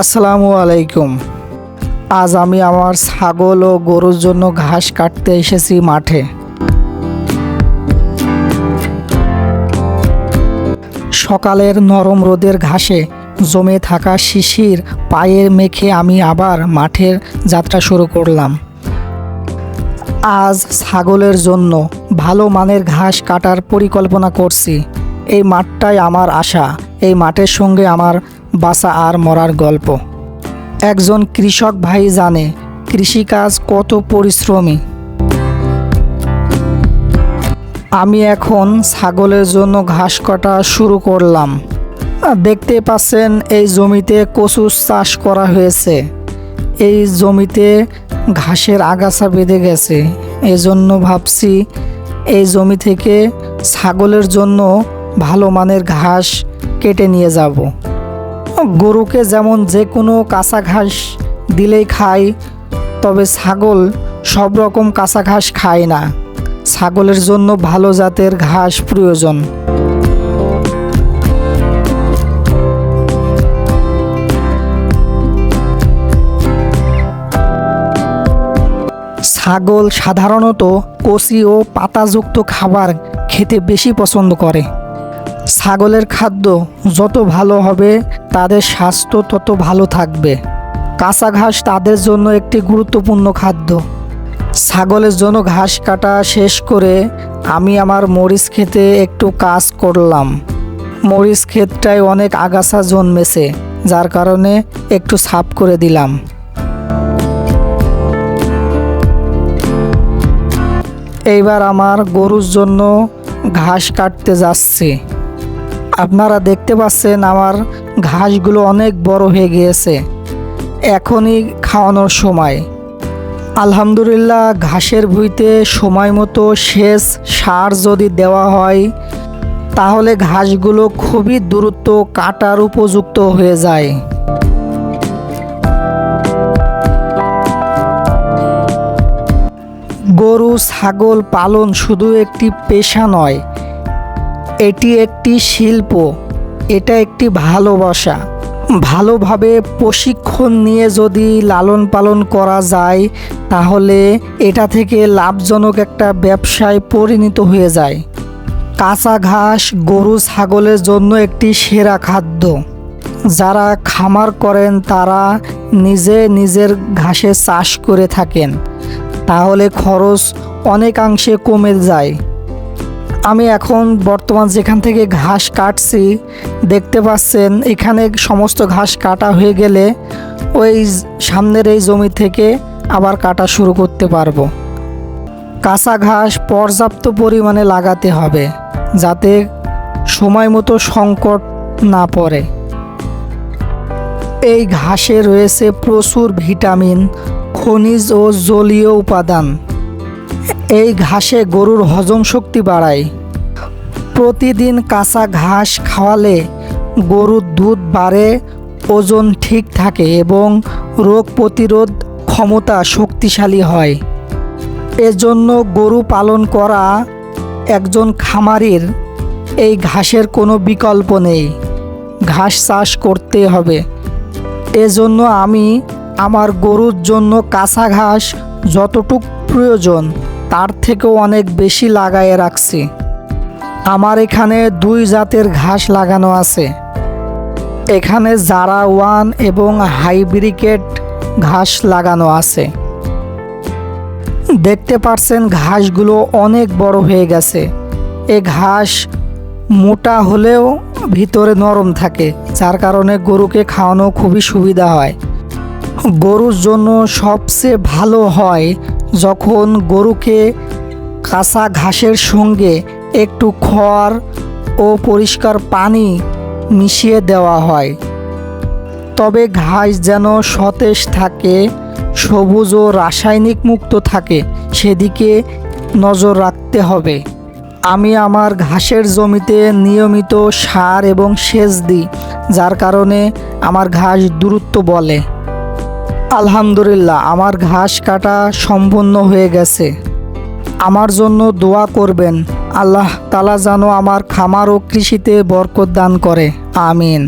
আসসালামু আলাইকুম। আজ আমি আমার ছাগল ও গরুর জন্য ঘাস কাটতে এসেছি মাঠে। সকালের নরম রোদের ঘাসে জমে থাকা শিশির পায়ের মেখে আমি আবার মাঠের যাত্রা শুরু করলাম। আজ ছাগলের জন্য ভালো মানের ঘাস কাটার পরিকল্পনা করছি। এই মাঠটাই আমার আশা। এই মাঠের সঙ্গে আমার বাঁচা আর মরার গল্প। একজন কৃষক ভাই জানে, কৃষিকাজ কত পরিশ্রমী। আমি এখন ছাগলের জন্য ঘাস কাটা শুরু করলাম। দেখতে পাচ্ছেন, এই জমিতে কচু চাষ করা হয়েছে। এই জমিতে ঘাসের আগাছা বেঁধে গেছে। এজন্য ভাবছি, এই জমি থেকে ছাগলের জন্য ভালো মানের ঘাস কেটে নিয়ে যাব। গরুকে যেমন যে কোনো কাঁচা ঘাস দিলেই খায়, তবে ছাগল সব রকম কাঁচা ঘাস খায় না। ছাগলের জন্য ভালো জাতের ঘাস প্রয়োজন। ছাগল সাধারণত কচি ও পাতাযুক্ত খাবার খেতে বেশি পছন্দ করে। ছাগলের খাদ্য যত ভালো হবে, তাদের স্বাস্থ্য তত ভালো থাকবে। কাঁচা ঘাস তাদের জন্য একটি গুরুত্বপূর্ণ খাদ্য। ছাগলের জন্য ঘাস কাটা শেষ করে আমি আমার মরিচ খেতে একটু কাজ করলাম। মরিচ ক্ষেতটায় অনেক আগাছা জন্মেছে, যার কারণে একটু সাফ করে দিলাম। এইবার আমার গরুর জন্য ঘাস কাটতে যাচ্ছি। আপনারা দেখতে পাচ্ছেন আমার ঘাসগুলো অনেক বড় হয়ে গিয়েছে। এখনই খাওয়ানোর সময়। আলহামদুলিল্লাহ, ঘাসের ভুঁইতে সময় মতো সেচ, সার যদি দেওয়া হয়, তাহলে ঘাসগুলো খুবই দ্রুত কাটার উপযুক্ত হয়ে যায়। গরু, ছাগল পালন শুধু একটি পেশা নয় এটি একটি শিল্প। এটা একটি ভালোবাসা। ভালোভাবে প্রশিক্ষণ নিয়ে যদি লালন পালন করা যায়, তাহলে এটা থেকে লাভজনক একটা ব্যবসায় পরিণত হয়ে যায়। কাঁচা ঘাস, গরু, ছাগলের জন্য একটি সেরা খাদ্য। যারা খামার করেন, তারা নিজে নিজের ঘাসে চাষ করে থাকেন। তাহলে খরচ অনেকাংশে কমে যায়। আমি এখন বর্তমান যেখান থেকে ঘাস কাটছি, দেখতে পাচ্ছেন, এখানে সমস্ত ঘাস কাটা হয়ে গেলে ওই সামনের এই জমি থেকে আবার কাটা শুরু করতে পারব। কাঁচা ঘাস পর্যাপ্ত পরিমাণে লাগাতে হবে, যাতে সময় মতো সংকট না পড়ে। এই ঘাসে রয়েছে প্রচুর ভিটামিন, খনিজ ও জলীয় উপাদান। এই ঘাসে গরুর হজম শক্তি বাড়ায়। প্রতিদিন কাঁচা ঘাস খাওয়ালে গরুর দুধ বাড়ে, ওজন ঠিক থাকে এবং রোগ প্রতিরোধ ক্ষমতা শক্তিশালী হয়। এজন্য গরু পালন করা একজন খামারির এই ঘাসের কোনো বিকল্প নেই। ঘাস চাষ করতে হবে। এজন্য আমি আমার গরুর জন্য কাঁচা ঘাস যতটুক প্রয়োজন তার থেকেও অনেক বেশি লাগায়ে রাখছি। আমার এখানে দুই জাতের ঘাস লাগানো আছে। এখানে জারা ওয়ান এবং হাইব্রিকেট ঘাস লাগানো আছে। দেখতে পারছেন ঘাসগুলো অনেক বড় হয়ে গেছে। এ ঘাস মোটা হলেও ভিতরে নরম থাকে, যার কারণে গরুকে খাওয়ানো খুবই সুবিধা হয়। গরুর জন্য সবচেয়ে ভালো হয় যখন গরুকে কাঁচা ঘাসের সঙ্গে একটু খড় ও পরিষ্কার পানি মিশিয়ে দেওয়া হয়, তবে ঘাস যেন সতেজ থাকে, সবুজ ও রাসায়নিক মুক্ত থাকে, সেদিকে নজর রাখতে হবে। আমি আমার ঘাসের জমিতে নিয়মিত সার এবং সেচ দিই, যার কারণে আমার ঘাস দূরত্ব বলে। আলহামদুলিল্লাহ, আমার ঘাস কাটা সম্পন্ন হয়ে গেছে। আমার জন্য দোয়া করবেন। আল্লাহ তালা যেন আমার খামার ও কৃষিতে বরকত দান করে। আমিন।